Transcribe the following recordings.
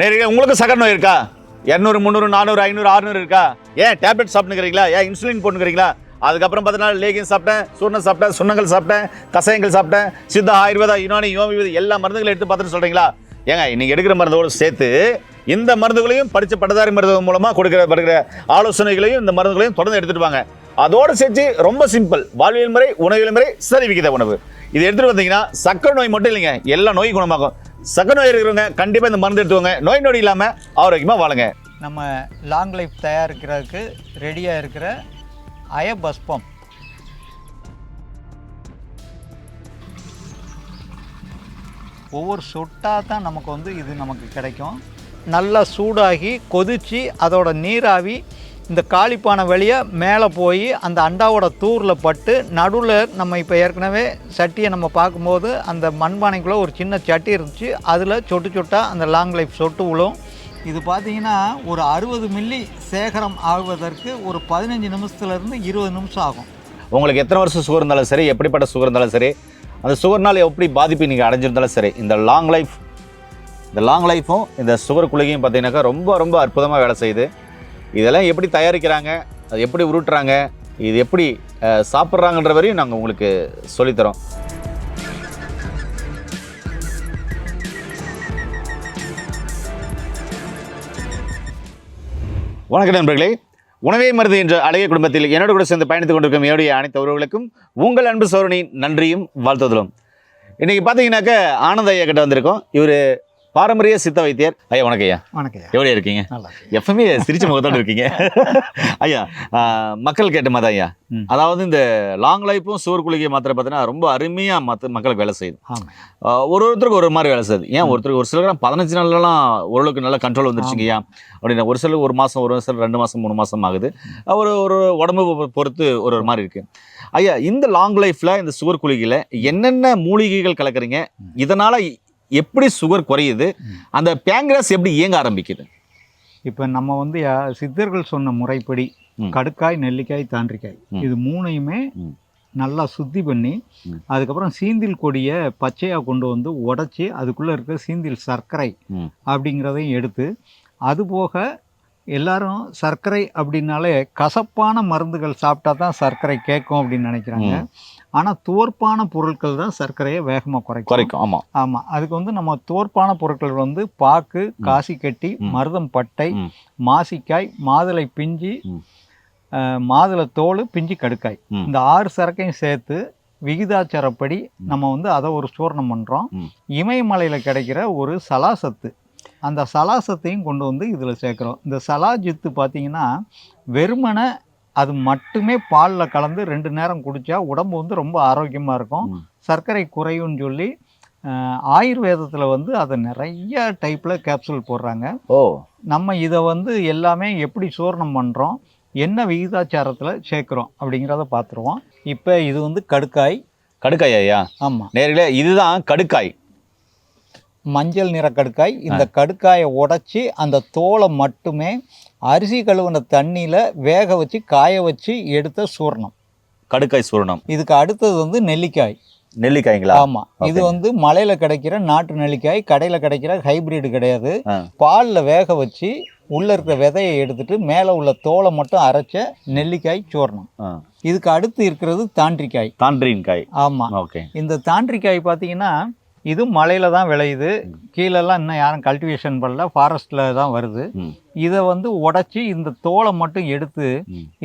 நேரில் உங்களுக்கு சகர் நோய் இருக்கா? இரநூறு முந்நூறு நானூறு ஐநூறு அறுநூறு இருக்கா? ஏன் டேப்லெட் சாப்பிட்டுக்கிறீங்களா ஏன் இன்சுலின் போட்டுக்கிறீங்களா அதுக்கப்புறம் பார்த்தீங்கன்னா லேகின் சாப்பிட்டேன் சூர்ணம் சாப்பிட்டேன் சுண்ணங்கள் சாப்பிட்டேன் கசயங்கள் சாப்பிட்டேன் சித்த ஆயுர்வேதா யுனானி யோமிவேத எல்லா மருந்துகளும் எடுத்து பார்த்துட்டு சொல்கிறீங்களா ஏங்க நீங்கள் எடுக்கிற மருந்தோடு சேர்த்து இந்த மருந்துகளையும் படித்த பட்டதாரி மருந்து மூலமாக கொடுக்குற படுகிற ஆலோசனைகளையும் இந்த மருந்துகளையும் தொடர்ந்து எடுத்துகிட்டு வாங்க. அதோடு சேர்த்து ரொம்ப சிம்பிள் வாழ்வியல் முறை உணவியல் முறை சரிவிகித உணவு. இது எடுத்துகிட்டு வந்தீங்கன்னா சக்கரை நோய் மட்டும் இல்லைங்க எல்லா நோயும் குணமாகும். சகநோய் நோய் இருக்கிறவங்க கண்டிப்பாக இந்த மருந்து எடுத்துவாங்க நோய் நொடி இல்லாமல் ஆரோக்கியமாக வாழுங்க. நம்ம லாங் லைஃப் தயாரிக்கிறதுக்கு ரெடியாக இருக்கிற அயபஸ்பம். ஒவ்வொரு சொட்டாக தான் நமக்கு வந்து இது நமக்கு கிடைக்கும். நல்லா சூடாகி கொதித்து அதோட நீராவி இந்த காளிப்பானை வழியாக மேலே போய் அந்த அண்டாவோட தூரில் பட்டு நடுவில் நம்ம இப்போ ஏற்கனவே சட்டியை நம்ம பார்க்கும்போது அந்த மண்பானைக்குள்ளே ஒரு சின்ன சட்டி இருந்துச்சு. அதில் சொட்டு சொட்டாக அந்த லாங் லைஃப் சொட்டு விழும் இது பார்த்தீங்கன்னா ஒரு அறுபது மில்லி சேகரம் ஆகுவதற்கு ஒரு பதினஞ்சு நிமிஷத்துலேருந்து இருபது நிமிஷம் ஆகும். உங்களுக்கு எத்தனை வருஷம் சுகர் இருந்தாலும் சரி எப்படிப்பட்ட சுகர் இருந்தாலும் சரி அந்த சுகர்னால் எப்படி பாதிப்பு நீங்கள் அடைஞ்சிருந்தாலும் சரி இந்த லாங் லைஃப் இந்த லாங் லைஃப்பும் இந்த சுகர் குளிகையும் பார்த்தீங்கன்னாக்கா ரொம்ப ரொம்ப அற்புதமாக வேலை செய்யுது. இதெல்லாம் எப்படி தயாரிக்கிறாங்க? அது எப்படி உருட்டுறாங்க? இது எப்படி சாப்பிட்றாங்கன்ற வரையும் நாங்கள் உங்களுக்கு சொல்லித்தரோம். வணக்கம் நண்பர்களே. உணவே மருந்து என்ற அழகிய குடும்பத்தில் என்னோட கூட சேர்ந்து பயணித்துக் கொண்டிருக்கும் என்னுடைய அனைத்து உறவுகளுக்கும் உங்கள் அன்பு சோழனின் நன்றியும் வாழ்த்துதலும். இன்றைக்கி பார்த்தீங்கன்னாக்க ஆனந்த ஐயா கிட்ட வந்திருக்கோம். இவர் பாரம்பரிய சித்த வைத்தியர். ஐயா வணக்கம் ஐயா. வணக்கம் எப்படி இருக்கீங்க? எப்பவுமே சிரிச்ச முகத்தோடு இருக்கீங்க. ஐயா மக்கள் கேட்ட மாதிரி ஐயா. அதாவது இந்த லாங் லைஃப்பும் சுவர் குளிகை மாத்திரை பார்த்தீங்கன்னா ரொம்ப அருமையாக மற்ற மக்களுக்கு வேலை செய்யுது. ஒரு ஒருத்தருக்கு ஒரு மாதிரி வேலை செய்யுது. ஏன் ஒருத்தருக்கு ஒரு சிலர் பதினஞ்சு நாள்லலாம் ஓரளவுக்கு நல்ல கண்ட்ரோல் வந்துருச்சுங்க ஐயா. அப்படின்னு ஒரு சிலர் ஒரு மாதம் ஒரு சிலர் ரெண்டு மாதம் மூணு மாதம் ஆகுது. ஒரு ஒரு உடம்பு பொறுத்து ஒரு ஒரு மாதிரி இருக்கு. ஐயா இந்த லாங் லைஃப்பில் இந்த சுகர் குளிகையில் என்னென்ன மூலிகைகள் கலக்குறீங்க? இதனால் எப்படி சுகர் குறையுது. அந்த பேங்க்ராஸ் எப்படி இயங்க ஆரம்பிக்குது இப்போ நம்ம வந்து சித்தர்கள் சொன்ன முறைப்படி. கடுக்காய் நெல்லிக்காய் தாண்டிக்காய். இது மூணையுமே. நல்லா சுத்தி பண்ணி. அதுக்கப்புறம் சீந்தில் கொடியை பச்சையாக கொண்டு வந்து உடைச்சி அதுக்குள்ளே இருக்க சீந்தில் சர்க்கரை. அப்படிங்கிறதையும் எடுத்து அது போக எல்லாரும் சர்க்கரை அப்படின்னாலே கசப்பான மருந்துகள் சாப்பிட்டா தான் சர்க்கரை கேட்கும் அப்படின்னு நினைக்கிறாங்க ஆனால் தோற்பான பொருட்கள் தான் சர்க்கரையை வேகமாக குறைக்கும். குறைக்கும் ஆமாம் ஆமாம் அதுக்கு வந்து நம்ம தோற்பான பொருட்கள் வந்து பாக்கு காசி கட்டி. மருதம் பட்டை. மாசிக்காய் மாதுளை பிஞ்சி மாதுளை தோல் பிஞ்சி கடுக்காய். இந்த ஆறு சரக்கையும் சேர்த்து விகிதாச்சாரப்படி நம்ம வந்து அதை ஒரு சூர்ணம் பண்ணுறோம். இமயமலையில் கிடைக்கிற ஒரு சலாசத்து. அந்த சலாசத்தையும் கொண்டு வந்து இதில் சேர்க்குறோம். இந்த சலாஜித்து பார்த்தீங்கன்னா வெறுமனை அது மட்டுமே பாலில் கலந்து ரெண்டு நேரம் குடித்தா உடம்பு வந்து ரொம்ப ஆரோக்கியமாக இருக்கும். சர்க்கரை குறையும்னு சொல்லி ஆயுர்வேதத்தில் வந்து அதை நிறைய டைப்பில் கேப்சூல் போடுறாங்க. ஓ. நம்ம இதை வந்து எல்லாமே எப்படி சூர்ணம் பண்ணுறோம் என்ன விகிதாச்சாரத்தில் சேர்க்குறோம் அப்படிங்கிறத பார்த்துருவோம். இப்போ இது வந்து கடுக்காய். கடுக்காய் ஐயா ஆமாம் நேர்களே இதுதான் கடுக்காய். மஞ்சள் நிற கடுக்காய். இந்த கடுக்காயை உடைச்சி அந்த தோலை மட்டுமே அரிசி கழுவுன தண்ணியில் வேக வச்சு காய வச்சு எடுத்த சூர்ணம். கடுக்காய் சூரணம். இதுக்கு அடுத்தது வந்து நெல்லிக்காய். நெல்லிக்காய்ங்களா? ஆமாம் இது வந்து மலையில் கிடைக்கிற நாட்டு நெல்லிக்காய் கடையில் கிடைக்கிற ஹைபிரிட் கிடையாது. பாலில் வேக வச்சு உள்ளே இருக்கிற விதையை எடுத்துட்டு மேலே உள்ள தோலை மட்டும் அரைச்ச நெல்லிக்காய் சூர்ணம். இதுக்கு அடுத்து இருக்கிறது தாண்டிக்காய். தாண்டின் காய் ஆமாம் ஓகே. இந்த தாண்டிக்காய் பார்த்தீங்கன்னா இது மலையில் தான் விளையுது. கீழெல்லாம் இன்னும் யாரும் கல்டிவேஷன் பண்ணல. ஃபாரஸ்ட்டில் தான் வருது. இதை வந்து உடைச்சி இந்த தோலை மட்டும் எடுத்து.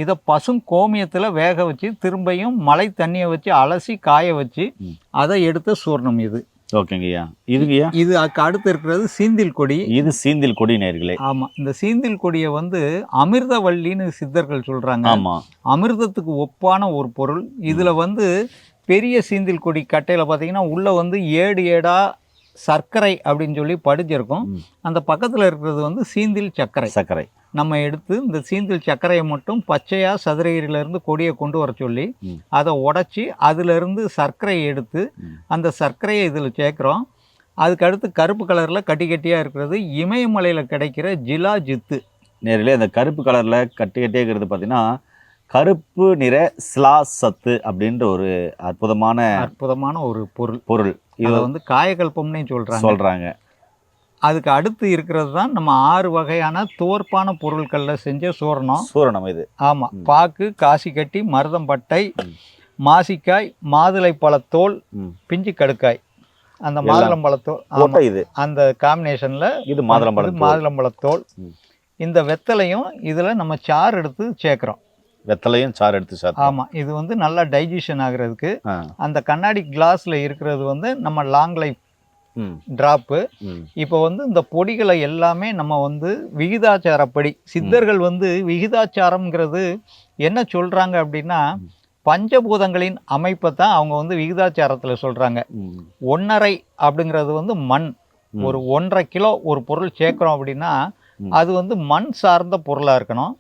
இதை பசும் கோமியத்தில் வேக வச்சு திரும்பியும் மழை தண்ணியை வச்சு அலசி காய வச்சு. அதை எடுத்த சூர்ணம் இது. ஓகேங்க ஐயா. இதுங்கய்யா இது அடுத்து இருக்கிறது சீந்தில் கொடி. இது சீந்தில் கொடி நேர்களே. ஆமாம் இந்த சீந்தில் கொடியை வந்து அமிர்தவல்லின்னு சித்தர்கள் சொல்கிறாங்க ஆமா. அமிர்தத்துக்கு ஒப்பான ஒரு பொருள். இதில் வந்து பெரிய சீந்தில் கொடி கட்டையில் பார்த்தீங்கன்னா உள்ளே வந்து ஏடு ஏடா சர்க்கரை அப்படின்னு சொல்லி படிச்சிருக்கும் ம். அந்த பக்கத்தில் இருக்கிறது வந்து சீந்தில் சர்க்கரை சர்க்கரை நம்ம எடுத்து இந்த சீந்தில் சர்க்கரையை மட்டும் பச்சையாக சதுரகிரியிலேருந்து கொடியை கொண்டு வர சொல்லி. அதை உடச்சி அதிலிருந்து சர்க்கரையை எடுத்து. அந்த சர்க்கரையை இதில் சேர்க்குறோம் அதுக்கு அடுத்து கருப்பு கலரில் கட்டி கட்டியாக இருக்கிறது இமயமலையில் கிடைக்கிற ஜிலா ஜித்து நேர்களே அந்த கருப்பு கலர்ல கட்டி கட்டியே இருக்கிறது பார்த்தீங்கன்னா கருப்பு நிற ஸ்லா சத்து அப்படின்ற ஒரு அற்புதமான அற்புதமான ஒரு பொருள். பொருள். இது வந்து காயகல்பம்னே சொல்கிறாங்க சொல்றாங்க. அதுக்கு அடுத்து இருக்கிறது தான் நம்ம ஆறு வகையான தோற்பான பொருட்களில் செஞ்ச சூரணம். சூரணம் இது. ஆமாம் பாக்கு காசி கட்டி மருதம்பட்டை மாசிக்காய் மாதுளை பழத்தோல். பிஞ்சு கடுக்காய். அந்த. மாதுளம்பழத்தோல் இது. அந்த காம்பினேஷனில் இது மாதுளம்பழம் மாதுளம்பழத்தோல். இந்த வெத்தலையும் இதில் நம்ம சாறு எடுத்து சேர்க்குறோம். வெத்தலையும் சாறு எடுத்து சார் ஆமாம் இது வந்து நல்லா டைஜஷன் ஆகுறதுக்கு அந்த கண்ணாடி கிளாஸில் இருக்கிறது வந்து நம்ம லாங் லைஃப் ட்ராப்பு இப்போ வந்து இந்த பொடிகளை எல்லாமே நம்ம வந்து விகிதாச்சாரப்படி சித்தர்கள் வந்து விகிதாச்சாரம்ங்கிறது என்ன சொல்கிறாங்க அப்படின்னா பஞ்சபூதங்களின் அமைப்பை தான் அவங்க வந்து விகிதாச்சாரத்தில் சொல்கிறாங்க ஒன்றரை அப்படிங்கிறது வந்து மண். ஒரு ஒன்றரை கிலோ ஒரு பொருள் சேர்க்குறோம் அப்படின்னா. அது வந்து மண் சார்ந்த பொருளாக இருக்கணும்.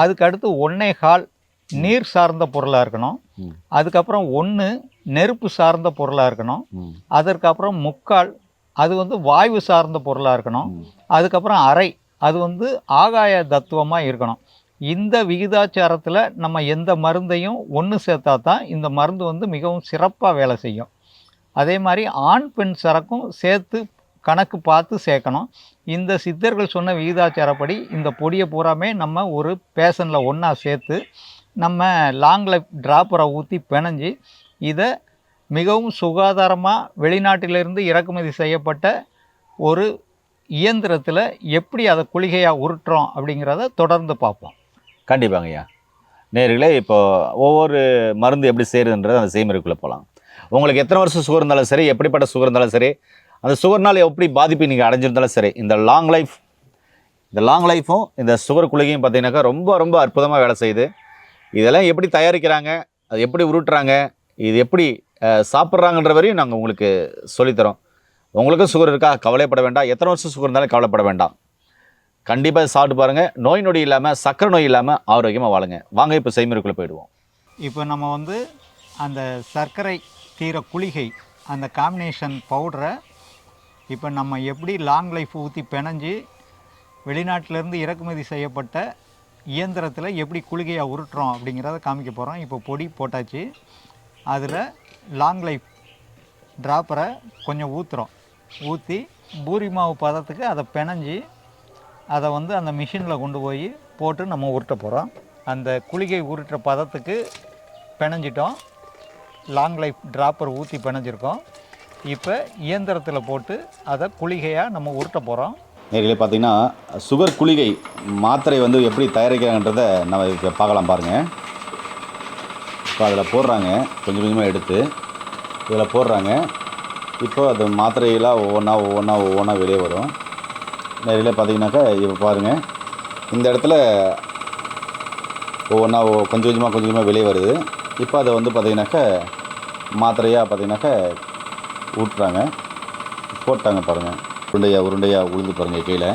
அதுக்கு அடுத்து ஒன்னே கால் நீர் சார்ந்த பொருளாக இருக்கணும். அதுக்கப்புறம் ஒன்று நெருப்பு சார்ந்த பொருளாக இருக்கணும். அதற்கப்புறம் முக்கால் அது வந்து வாயு சார்ந்த பொருளாக இருக்கணும். அதுக்கப்புறம் அரை அது வந்து ஆகாய தத்துவமாக இருக்கணும். இந்த விகிதாச்சாரத்தில் நம்ம எந்த மருந்தையும் ஒன்று சேர்த்தா தான் இந்த மருந்து வந்து மிகவும் சிறப்பாக வேலை செய்யும். அதே மாதிரி ஆண் பெண் சரக்கும் சேர்த்து கணக்கு பார்த்து சேர்க்கணும். இந்த சித்தர்கள் சொன்ன விகிதாச்சாரப்படி இந்த பொடியை பூராமே நம்ம ஒரு பேஷனில் ஒன்றா சேர்த்து நம்ம லாங் லைஃப் ஊற்றி பிணைஞ்சு இதை மிகவும் சுகாதாரமாக வெளிநாட்டிலிருந்து இறக்குமதி செய்யப்பட்ட ஒரு இயந்திரத்தில் எப்படி அதை குளிகையாக உருட்டுறோம் அப்படிங்கிறத தொடர்ந்து பார்ப்போம். கண்டிப்பாங்க ஐயா. நேர்களே இப்போ ஒவ்வொரு மருந்து எப்படி செய்கிறதுன்றது அந்த செய்முறைக்குள்ளே போகலாம் உங்களுக்கு எத்தனை வருஷம் சுகர் இருந்தாலும் சரி எப்படிப்பட்ட சுகர் இருந்தாலும் சரி அந்த சுகர்னால் எப்படி பாதிப்பு நீங்கள் அடைஞ்சிருந்தாலும் சரி இந்த லாங் லைஃப் இந்த லாங் லைஃப்பும் இந்த சுகர் குளிகையும் பார்த்தீங்கன்னாக்கா ரொம்ப ரொம்ப அற்புதமாக வேலை செய்யுது. இதெல்லாம் எப்படி தயாரிக்கிறாங்க அது எப்படி உருட்டுறாங்க இது எப்படி சாப்பிட்றாங்கன்ற வரையும் நாங்கள் உங்களுக்கு சொல்லித்தரோம் உங்களுக்கும் சுகர் இருக்கா? கவலைப்பட வேண்டாம். எத்தனை வருஷம் சுகர் இருந்தாலும் கவலைப்பட வேண்டாம். கண்டிப்பாக சாப்பிட்டு பாருங்கள் நோய் நொடி இல்லாமல் சக்கரை நோய் இல்லாமல் ஆரோக்கியமாக வாழுங்க. வாங்க இப்போ செய்முறைக்குள்ளே போயிடுவோம். இப்போ நம்ம வந்து அந்த சர்க்கரை தீர குளிகை அந்த காம்பினேஷன் பவுடரை இப்போ நம்ம எப்படி லாங் லைஃப் ஊற்றி பிணைஞ்சு வெளிநாட்டிலேருந்து இறக்குமதி செய்யப்பட்ட இயந்திரத்தில் எப்படி குளிகையாக உருட்டுறோம் அப்படிங்கிறத காமிக்க போகிறோம் இப்போ பொடி போட்டாச்சு. அதில் லாங் லைஃப் ட்ராப்பரை கொஞ்சம் ஊற்றுறோம் ஊற்றி பூரி மாவு பதத்துக்கு அதை பிணைஞ்சு அதை வந்து அந்த மிஷினில் கொண்டு போய் போட்டு நம்ம உருட்ட போகிறோம் அந்த குளிகை உருட்டுற பதத்துக்கு பிணைஞ்சிட்டோம். லாங் லைஃப் ட்ராப்பர் ஊற்றி பிணைஞ்சிருக்கோம். இப்போ இயந்திரத்தில் போட்டு அதை குளிகையாக நம்ம உருட்ட போகிறோம் நேர்களே பார்த்தீங்கன்னா சுகர் குளிகை மாத்திரை வந்து எப்படி தயாரிக்கிறாங்கன்றதை நம்ம இப்போ பார்க்கலாம் பாருங்கள் இப்போ அதில் போடுறாங்க. கொஞ்சம் கொஞ்சமாக எடுத்து இதில் போடுறாங்க. இப்போ அது மாத்திரையெல்லாம் ஒவ்வொன்றா ஒவ்வொன்றா ஒவ்வொன்றா வெளியே வரும். நேரில் பார்த்தீங்கன்னாக்கா இப்போ பாருங்கள் இந்த இடத்துல ஒவ்வொன்றா கொஞ்சம் கொஞ்சமாக கொஞ்சம் கொஞ்சமாக வெளியே வருது. இப்போ அதை வந்து பார்த்தீங்கன்னாக்கா மாத்திரையாக பார்த்தீங்கன்னாக்கா ஊட்டுறாங்க. போட்டாங்க பாருங்கள் உருண்டையாக உருண்டையாக உளுந்து பாருங்கள் கீழே.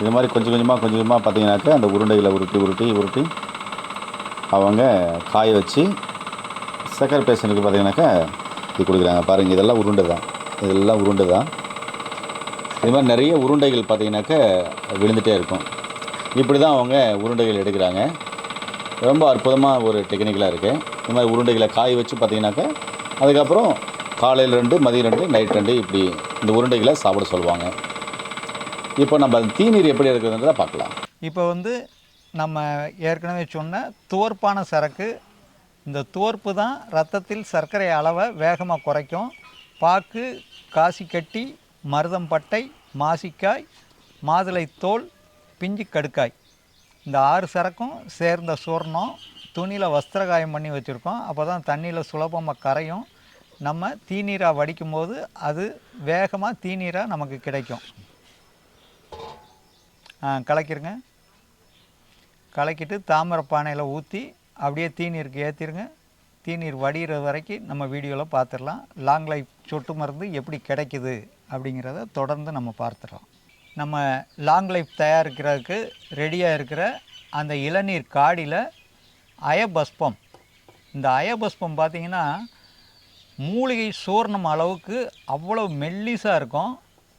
இது மாதிரி கொஞ்சம் கொஞ்சமாக கொஞ்சம் கொஞ்சமாக பார்த்தீங்கன்னாக்கா அந்த உருண்டைகளை உருட்டி உருட்டி உருட்டி அவங்க காய வச்சு சக்கரை பேஷண்ட்டுக்கு பார்த்தீங்கன்னாக்கா இது கொடுக்குறாங்க. பாருங்கள் இதெல்லாம் உருண்டை தான் இதெல்லாம் உருண்டை தான் இது மாதிரி நிறைய உருண்டைகள் பார்த்தீங்கன்னாக்கா விழுந்துகிட்டே இருக்கும். இப்படி தான் அவங்க உருண்டைகள் எடுக்கிறாங்க. ரொம்ப அற்புதமாக ஒரு டெக்னிக்கலாக இருக்குது இந்த மாதிரி உருண்டைகளை காய வச்சு பார்த்தீங்கன்னாக்கா அதுக்கப்புறம் காலையில் ரெண்டு மதியம் ரெண்டு நைட் ரெண்டு இப்படி இந்த உருண்டைகளை சாப்பிட சொல்லுவாங்க. இப்போ நம்ம தீநீர் எப்படி இருக்குதுன்றத பார்க்கலாம். இப்போ வந்து நம்ம ஏற்கனவே சொன்ன துவர்ப்பான சரக்கு இந்த துவர்ப்பு தான் ரத்தத்தில் சர்க்கரை அளவை வேகமாக குறைக்கும். பாக்கு காசி கட்டி மருதம்பட்டை மாசிக்காய் மாதுளை தோல் பிஞ்சு கடுக்காய். இந்த ஆறு சரக்கும் சேர்ந்த சூர்ணம் துணியில் வஸ்திரகாயம் பண்ணி வச்சுருக்கோம். அப்போ தான் தண்ணியில் சுலபமாக கரையும். நம்ம தீநீராக வடிக்கும் போது அது வேகமாக தீநீராக நமக்கு கிடைக்கும். ஆ, கலக்கிருங்க. கலக்கிட்டு தாமிர பானையில் ஊற்றி அப்படியே தீநீருக்கு ஏற்றிருங்க தீநீர் வடிகிற வரைக்கும் நம்ம வீடியோவில் பார்த்துடலாம் லாங் லைஃப் சொட்டு மருந்து எப்படி கிடைக்குது அப்படிங்கிறத தொடர்ந்து நம்ம பார்த்துடலாம் நம்ம லாங் லைஃப் தயாரிக்கிறதுக்கு ரெடியாக இருக்கிற அந்த இளநீர் காடியில் அயபஸ்பம். இந்த அயபஸ்பம் பார்த்தீங்கன்னா மூலிகை சூர்ணம் அளவுக்கு அவ்வளோ மெல்லிசாக இருக்கும்.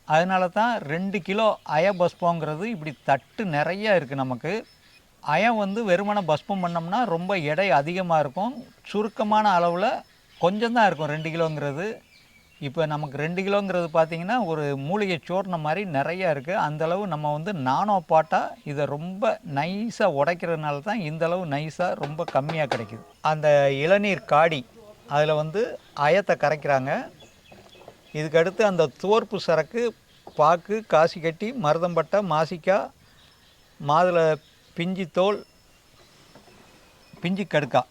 அதனால தான் ரெண்டு கிலோ அய பஸ்பங்கிறது இப்படி தட்டு நிறைய இருக்குது நமக்கு. அயம் வந்து வெறுமனை பஸ்பம் பண்ணோம்னா ரொம்ப எடை அதிகமாக இருக்கும். சுருக்கமான அளவில் கொஞ்சம் தான் இருக்கும் ரெண்டு கிலோங்கிறது. இப்போ நமக்கு ரெண்டு கிலோங்கிறது பார்த்தீங்கன்னா ஒரு மூலிகை சோர்ன மாதிரி நிறையா இருக்குது அந்தளவு நம்ம வந்து நானோ பாட்டாக இதை ரொம்ப நைஸாக உடைக்கிறதுனால தான் இந்த அளவு நைஸாக ரொம்ப கம்மியாக கிடைக்குது. அந்த இளநீர் காடி அதில் வந்து அயத்தை கரைக்கிறாங்க. இதுக்கு அடுத்து அந்த தோற்பு சரக்கு பாக்கு காசி கட்டி மருதம்பட்டை மாசிக்காய் மாதுளை பிஞ்சி தோல் பிஞ்சி கடுக்கா.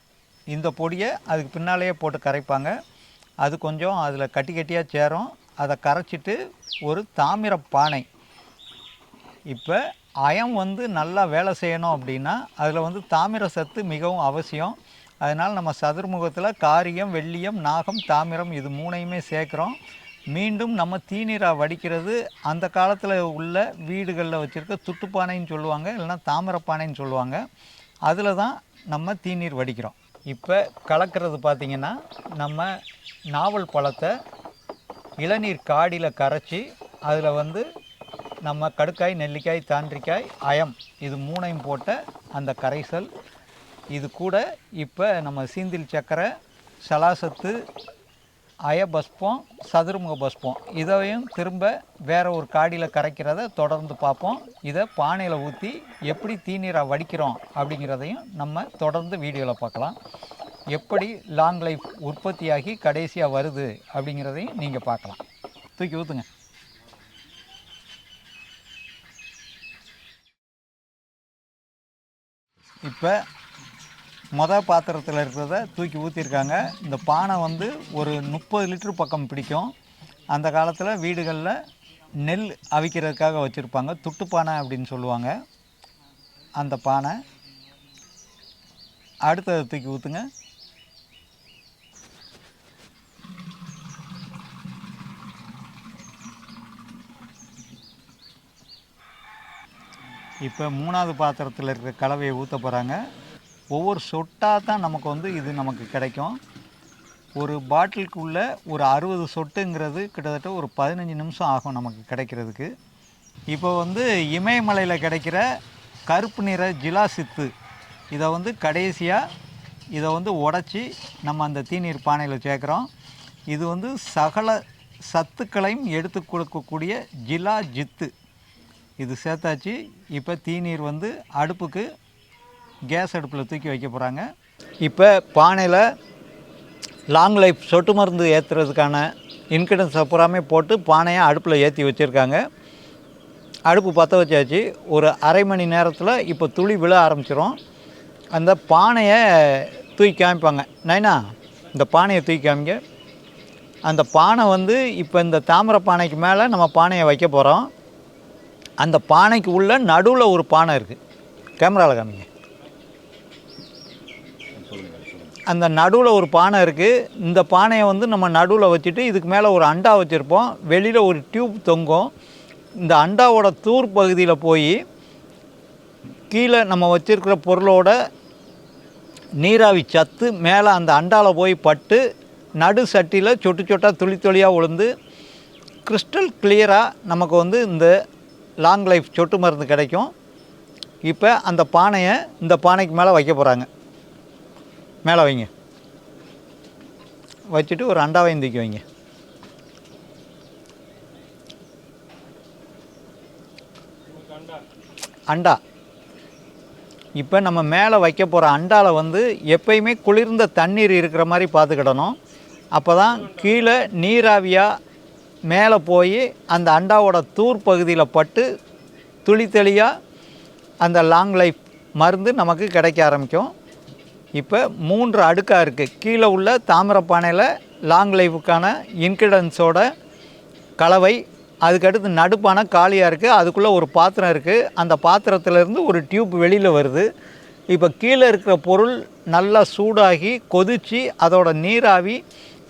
இந்த பொடியை அதுக்கு பின்னாலேயே போட்டு கரைப்பாங்க. அது கொஞ்சம் அதில் கட்டி கட்டியாக சேரும். அதை கரைச்சிட்டு ஒரு தாமிர பானை. இப்போ அயம் வந்து நல்லா வேலை செய்யணும் அப்படின்னா அதில் வந்து தாமிர சத்து மிகவும் அவசியம். அதனால் நம்ம சதுர்முகத்தில் காரியம் வெள்ளியம் நாகம் தாமிரம் இது மூணையுமே சேர்க்குறோம். மீண்டும் நம்ம தீநீரா வடிக்கிறது அந்த காலத்தில் உள்ள வீடுகளில் வச்சுருக்க துட்டுப்பானைன்னு சொல்லுவாங்க இல்லைன்னா தாமிரப்பானைன்னு சொல்லுவாங்க. அதில் தான் நம்ம தீநீர் வடிக்கிறோம். இப்போ கலக்கிறது பார்த்திங்கன்னா நம்ம நாவல் பழத்தை இளநீர் காடியில் கரைச்சி அதில் வந்து நம்ம கடுக்காய் நெல்லிக்காய் தாண்டிக்காய் அயம் இது மூணையும் போட்ட அந்த கரைசல் இது கூட இப்போ நம்ம சீந்தில் சக்கரை சலாசத்து அயபஸ்பம் சதுர்முக பஸ்பம். இதையும் திரும்ப வேற ஒரு காடியில் கரைக்கிறத தொடர்ந்து பார்ப்போம். இதை பானையில் ஊற்றி எப்படி தீநீராக வடிக்கிறோம் அப்படிங்கிறதையும் நம்ம தொடர்ந்து வீடியோவில் பார்க்கலாம். எப்படி லாங் லைஃப் உற்பத்தியாகி கடைசியாக வருது அப்படிங்கிறதையும் நீங்கள் பார்க்கலாம். தூக்கி ஊற்றுங்க இப்போ மொதல் பாத்திரத்தில் இருக்கிறத தூக்கி ஊற்றிருக்காங்க இந்த பானை வந்து ஒரு முப்பது லிட்டர் பக்கம் பிடிக்கும். அந்த காலத்தில் வீடுகளில் நெல் அவிக்கிறதுக்காக வச்சுருப்பாங்க. துட்டுப்பானை அப்படின்னு சொல்லுவாங்க. அந்த பானை. அடுத்ததை தூக்கி ஊற்றுங்க இப்போ மூணாவது பாத்திரத்தில் இருக்கிற கலவையை ஊற்ற போகிறாங்க ஒவ்வொரு சொட்டாக தான் நமக்கு வந்து இது நமக்கு கிடைக்கும். ஒரு பாட்டிலுக்குள்ள ஒரு அறுபது சொட்டுங்கிறது கிட்டத்தட்ட ஒரு பதினஞ்சு நிமிஷம் ஆகும் நமக்கு கிடைக்கிறதுக்கு. இப்போ வந்து இமயமலையில் கிடைக்கிற கருப்பு நிற ஜிலா சித்து இதை வந்து கடைசியாக இதை வந்து உடச்சி நம்ம அந்த தீநீர் பானையில் சேர்க்குறோம். இது வந்து சகல சத்துக்களையும் எடுத்து கொடுக்கக்கூடிய ஜிலா ஜித்து இது சேர்த்தாச்சு. இப்போ தீநீர் வந்து அடுப்புக்கு கேஸ் அடுப்பில் தூக்கி வைக்க போகிறாங்க இப்போ பானையில் லாங் லைஃப் சொட்டு மருந்து ஏற்றுறதுக்கான இன்கிரீடியன்ஸை பூராமே போட்டு பானையை அடுப்பில் ஏற்றி வச்சுருக்காங்க. அடுப்பு பற்ற வச்சாச்சு. ஒரு அரை மணி நேரத்தில் இப்போ துளி விழ ஆரம்பிச்சிரும். அந்த பானையை தூக்கி காமிப்பாங்க. நைனா இந்த பானையை தூக்கி காமிங்க. அந்த பானை வந்து இப்போ இந்த தாமிர பானைக்கு மேலே நம்ம பானையை வைக்க போகிறோம் அந்த பானைக்கு உள்ள நடுவில் ஒரு பானை இருக்குது கேமராவில் காமிங்க. அந்த நடுவில் ஒரு பானை இருக்குது இந்த பானையை வந்து நம்ம நடுவில் வச்சுட்டு இதுக்கு மேலே ஒரு அண்டா வச்சுருப்போம். வெளியில் ஒரு டியூப் தொங்கும். இந்த அண்டாவோட தூர் பகுதியில் போய் கீழே நம்ம வச்சுருக்கிற பொருளோட நீராவி சத்து மேலே அந்த அண்டாவில் போய் பட்டு நடு சட்டியில் சொட்டு சொட்டாக துளி துளியாக விழுந்து கிறிஸ்டல் கிளியராக நமக்கு வந்து இந்த லாங் லைஃப் சொட்டு மருந்து கிடைக்கும். இப்போ அந்த பானையை இந்த பானைக்கு மேலே வைக்க போகிறாங்க மேலே வைங்க. வச்சுட்டு ஒரு அண்டாவையும் தூக்கி வைங்க. அண்டா. இப்போ நம்ம மேலே வைக்க போகிற அண்டாவில் வந்து எப்பயுமே குளிர்ந்த தண்ணீர் இருக்கிற மாதிரி பார்த்துக்கிடணும். அப்போ தான் கீழே நீராவியாக மேலே போய் அந்த அண்டாவோட தூர் பகுதியில் பட்டு துளி தெளியாக அந்த லாங் லைஃப் மருந்து நமக்கு கிடைக்க ஆரம்பிக்கும். இப்போ மூன்று அடுக்காக இருக்குது கீழே உள்ள தாமிரப்பானையில் லாங் லைஃபுக்கான இன்கிரிடன்ஸோட கலவை அதுக்கடுத்து நடுப்பானை காலியாக இருக்குது அதுக்குள்ளே ஒரு பாத்திரம் இருக்குது அந்த பாத்திரத்துலேருந்து ஒரு டியூப் வெளியில் வருது. இப்போ கீழே இருக்கிற பொருள் நல்லா சூடாகி கொதித்து அதோட நீராவி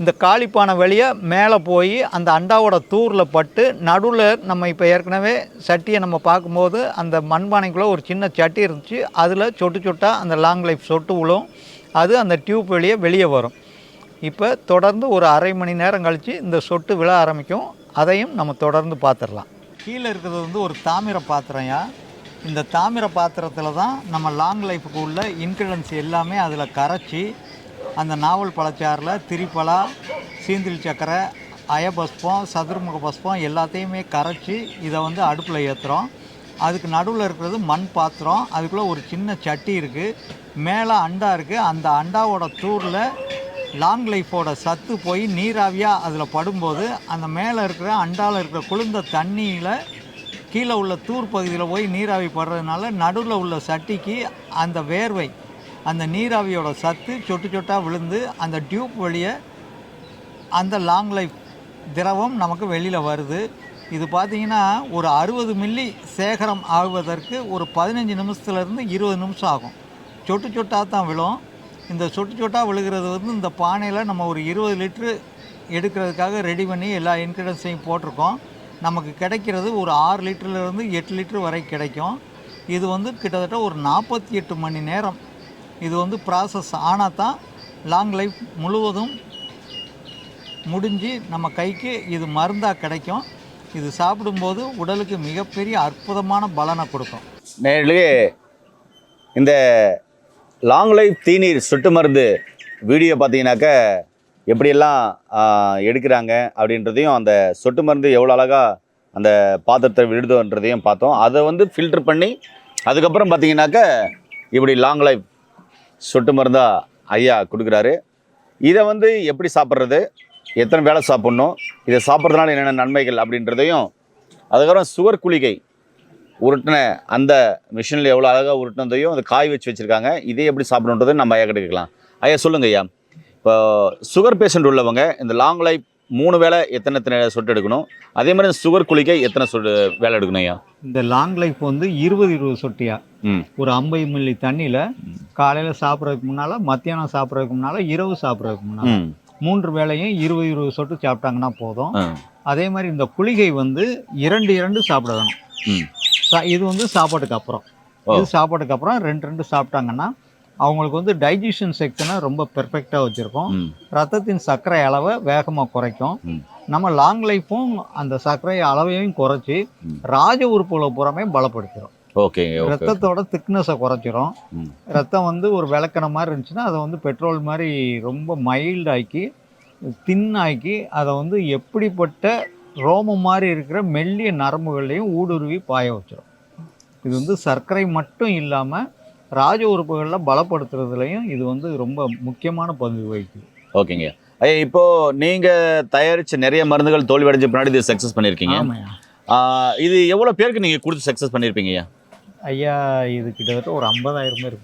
இந்த காளிப்பானை வழியாக மேலே போய் அந்த அண்டாவோட தூரில் பட்டு நடுவில் நம்ம இப்போ ஏற்கனவே சட்டியை நம்ம பார்க்கும்போது அந்த மண்பானைக்குள்ளே ஒரு சின்ன சட்டி இருந்துச்சு. அதில் சொட்டு சொட்டாக அந்த லாங் லைஃப் சொட்டு விழும் அது அந்த டியூப் வழியே வெளியே வரும். இப்போ தொடர்ந்து ஒரு அரை மணி நேரம் கழித்து இந்த சொட்டு விழ ஆரம்பிக்கும். அதையும் நம்ம தொடர்ந்து பார்த்துடலாம் கீழே இருக்கிறது வந்து ஒரு தாமிர பாத்திரம்யா இந்த தாமிர பாத்திரத்தில் தான் நம்ம லாங் லைஃபுக்கு உள்ள இன்க்ரீடியன்ஸ் எல்லாமே அதில் கரைச்சி அந்த நாவல் பழச்சாறில் திரிப்பலா சீந்தில் சக்கரை அயபஸ்பம் சதுர்முக பஸ்பம் எல்லாத்தையுமே கரைச்சி இதை வந்து அடுப்பில் ஏற்றுறோம் அதுக்கு நடுவில் இருக்கிறது மண் பாத்திரம். அதுக்குள்ளே ஒரு சின்ன சட்டி இருக்குது மேலே அண்டா இருக்குது அந்த அண்டாவோட தூரில் லாங் லைஃபோட சத்து போய் நீராவியாக அதில் படும்போது அந்த மேலே இருக்கிற அண்டாவில் இருக்கிற குளிர்ந்த தண்ணியில் கீழே உள்ள தூர் பகுதியில் போய் நீராவி படுறதுனால நடுவில் உள்ள சட்டிக்கு அந்த வேர்வை அந்த நீராவியோட சத்து சொட்டு சொட்டாக விழுந்து அந்த டியூப் வழியே அந்த லாங் லைஃப் திரவம் நமக்கு வெளியில் வருது. இது பார்த்தீங்கன்னா ஒரு அறுபது மில்லி சேகரம் ஆகுவதற்கு ஒரு பதினஞ்சு நிமிஷத்துலேருந்து இருபது நிமிஷம் ஆகும். சொட்டு சொட்டாக தான் விழும். இந்த சொட்டு சொட்டாக விழுகிறது வந்து இந்த பானையில் நம்ம ஒரு இருபது லிட்ரு எடுக்கிறதுக்காக ரெடி பண்ணி எல்லா இன்க்ரீடியன்ஸையும் போட்டிருக்கோம். நமக்கு கிடைக்கிறது ஒரு ஆறு லிட்டர்லேருந்து எட்டு லிட்ரு வரை கிடைக்கும். இது வந்து கிட்டத்தட்ட ஒரு நாற்பத்தி எட்டு மணி நேரம் இது வந்து ப்ராசஸ் ஆனால் தான் லாங் லைஃப் முழுவதும் முடிஞ்சு நம்ம கைக்கு இது மருந்தாக கிடைக்கும். இது சாப்பிடும்போது உடலுக்கு மிகப்பெரிய அற்புதமான பலனை கொடுக்கும். நேரிலே இந்த லாங் லைஃப் தீநீர் சொட்டு மருந்து வீடியோ பார்த்தீங்கன்னாக்க எப்படியெல்லாம் எடுக்கிறாங்க அப்படின்றதையும் அந்த சொட்டு மருந்து எவ்வளோ அழகாக அந்த பாத்திரத்தை விழுதுன்றதையும் பார்த்தோம். அதை வந்து ஃபில்டர் பண்ணி அதுக்கப்புறம் பார்த்தீங்கன்னாக்க இப்படி லாங் லைஃப் சொட்டு மருந்தாக ஐயா கொடுக்குறாரு. இதை வந்து எப்படி சாப்பிட்றது? எத்தனை வேலை சாப்பிட்ணும்? இதை சாப்பிட்றதுனால என்னென்ன நன்மைகள் அப்படின்றதையும் அதுக்கப்புறம் சுகர் குளிகை உருட்டின அந்த மிஷினில் எவ்வளோ அழகாக உருட்டினதையும் அதை காய் வச்சு வச்சுருக்காங்க. இதே எப்படி சாப்பிடணுன்றதை நம்ம ஐயா கிட்ட கேட்கலாம். ஐயா சொல்லுங்கள் ஐயா. இப்போ சுகர் பேஷண்ட் உள்ளவங்க இந்த லாங் லைஃப் மூணு வேளை எத்தனை எத்தனை சொட்டு எடுக்கணும்? அதே மாதிரி சுகர் குளிகை எத்தனை சொட்டு வேலை எடுக்கணும் ஐயா? இந்த லாங் லைஃப் வந்து இருபது இருபது சொட்டியா? ஒரு ஐம்பது மில்லி தண்ணியில் காலையில் சாப்பிட்றதுக்கு முன்னால் மத்தியானம் சாப்பிட்றதுக்கு முன்னால் இரவு சாப்பிட்றதுக்கு முன்னால் மூன்று வேளையும் இருபது இருபது சொட்டு சாப்பிட்டாங்கன்னா போதும். அதே மாதிரி இந்த குளிகை வந்து இரண்டு இரண்டு சாப்பிட வேணும் இது வந்து சாப்பாட்டுக்கு அப்புறம். இது சாப்பாட்டுக்கு அப்புறம் ரெண்டு ரெண்டு சாப்பிட்டாங்கன்னா அவங்களுக்கு வந்து டைஜஷன் செக்ஷனை ரொம்ப பெர்ஃபெக்டாக வச்சுருக்கோம். ரத்தத்தின் சர்க்கரை அளவை வேகமாக குறைக்கும். நம்ம லாங் லைஃப்பும் அந்த சர்க்கரை அளவையும் குறைச்சி. ராஜ உறுப்புகளை பூராமே பலப்படுத்திடும் ஓகே ரத்தத்தோட திக்னஸை குறைச்சிரும். ரத்தம் வந்து ஒரு விளக்கண மாதிரி இருந்துச்சுன்னா அதை வந்து பெட்ரோல் மாதிரி ரொம்ப மைல்ட் ஆக்கி தின் ஆக்கி அதை வந்து எப்படிப்பட்ட ரோமம் மாதிரி இருக்கிற மெல்லிய நரம்புகள்லையும் ஊடுருவி பாய வச்சிரும். இது வந்து சர்க்கரை மட்டும் இல்லாமல் ராஜ உறுப்புகளில் பலப்படுத்துறதுலையும் இது வந்து ரொம்ப முக்கியமான பங்கு வகிக்குது. ஓகேங்க. ஐயா இப்போ நீங்கள் தயாரித்த நிறைய மருந்துகள் தோல்வி அடைஞ்ச பின்னாடி இது சக்ஸஸ் பண்ணியிருக்கீங்க இது எவ்வளோ பேருக்கு நீங்கள் கொடுத்து சக்ஸஸ் பண்ணியிருப்பீங்க ஐயா? ஐயா இது கிட்டத்தட்ட ஒரு ஐம்பதாயிரம் பேர்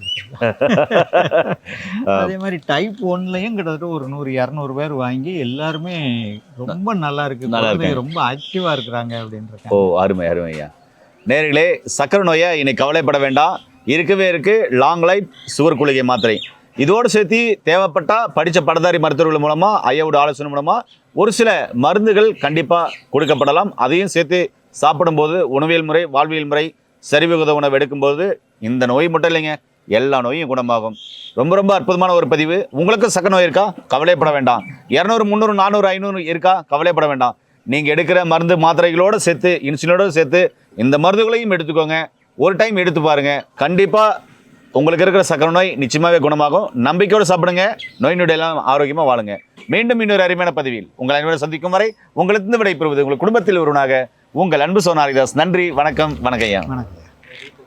அதே மாதிரி டைப் ஒன்லையும் கிட்டத்தட்ட ஒரு நூறு இரநூறு பேர் வாங்கி எல்லாருமே ரொம்ப நல்லா இருக்கு. நல்லா ரொம்ப ஆக்டிவா இருக்கிறாங்க அப்படின்றாங்க ஓ அருமை அருமை ஐயா. நேர்களே சக்கரை நோயை இன்னைக்கு கவலைப்பட வேண்டாம். இருக்கவே இருக்குது லாங் லைஃப் சுகர் குளிகை மாத்திரை. இதோடு சேர்த்து தேவைப்பட்டால் படித்த படதாரி மருத்துவர்கள் மூலமாக ஐயாவோட ஆலோசனை மூலமாக ஒரு சில மருந்துகள் கண்டிப்பாக கொடுக்கப்படலாம். அதையும் சேர்த்து சாப்பிடும்போது உணவியல் முறை வாழ்வியல் முறை சரிவிகித உணவு எடுக்கும்போது இந்த நோய் மட்டும் இல்லைங்க எல்லா நோயும் குணமாகும். ரொம்ப ரொம்ப அற்புதமான ஒரு பதிவு. உங்களுக்கும் சக்க நோய் இருக்கா? கவலைப்பட வேண்டாம். இரநூறு முந்நூறு நானூறு ஐநூறு இருக்கா? கவலைப்பட வேண்டாம். நீங்கள் எடுக்கிற மருந்து மாத்திரைகளோடு சேர்த்து இன்சுலினோடு சேர்த்து இந்த மருந்துகளையும் எடுத்துக்கோங்க. ஒரு டைம் எடுத்து பாருங்கள் கண்டிப்பாக உங்களுக்கு இருக்கிற சக்கரை நோய் நிச்சயமாகவே குணமாகும். நம்பிக்கையோடு சாப்பிடுங்க. நோய் நொடி எல்லாம் ஆரோக்கியமாக வாழுங்க. மீண்டும் இன்னொரு அருமையான பதிவில் உங்கள் அனைவரும் சந்திக்கும் வரை உங்களுக்கு விடைபெறுவது உங்கள் குடும்பத்தில் ஒருவனாக உங்கள் அன்பு சோனாரிதாஸ் நன்றி வணக்கம் வணக்கம் ஐயா. வணக்கம்.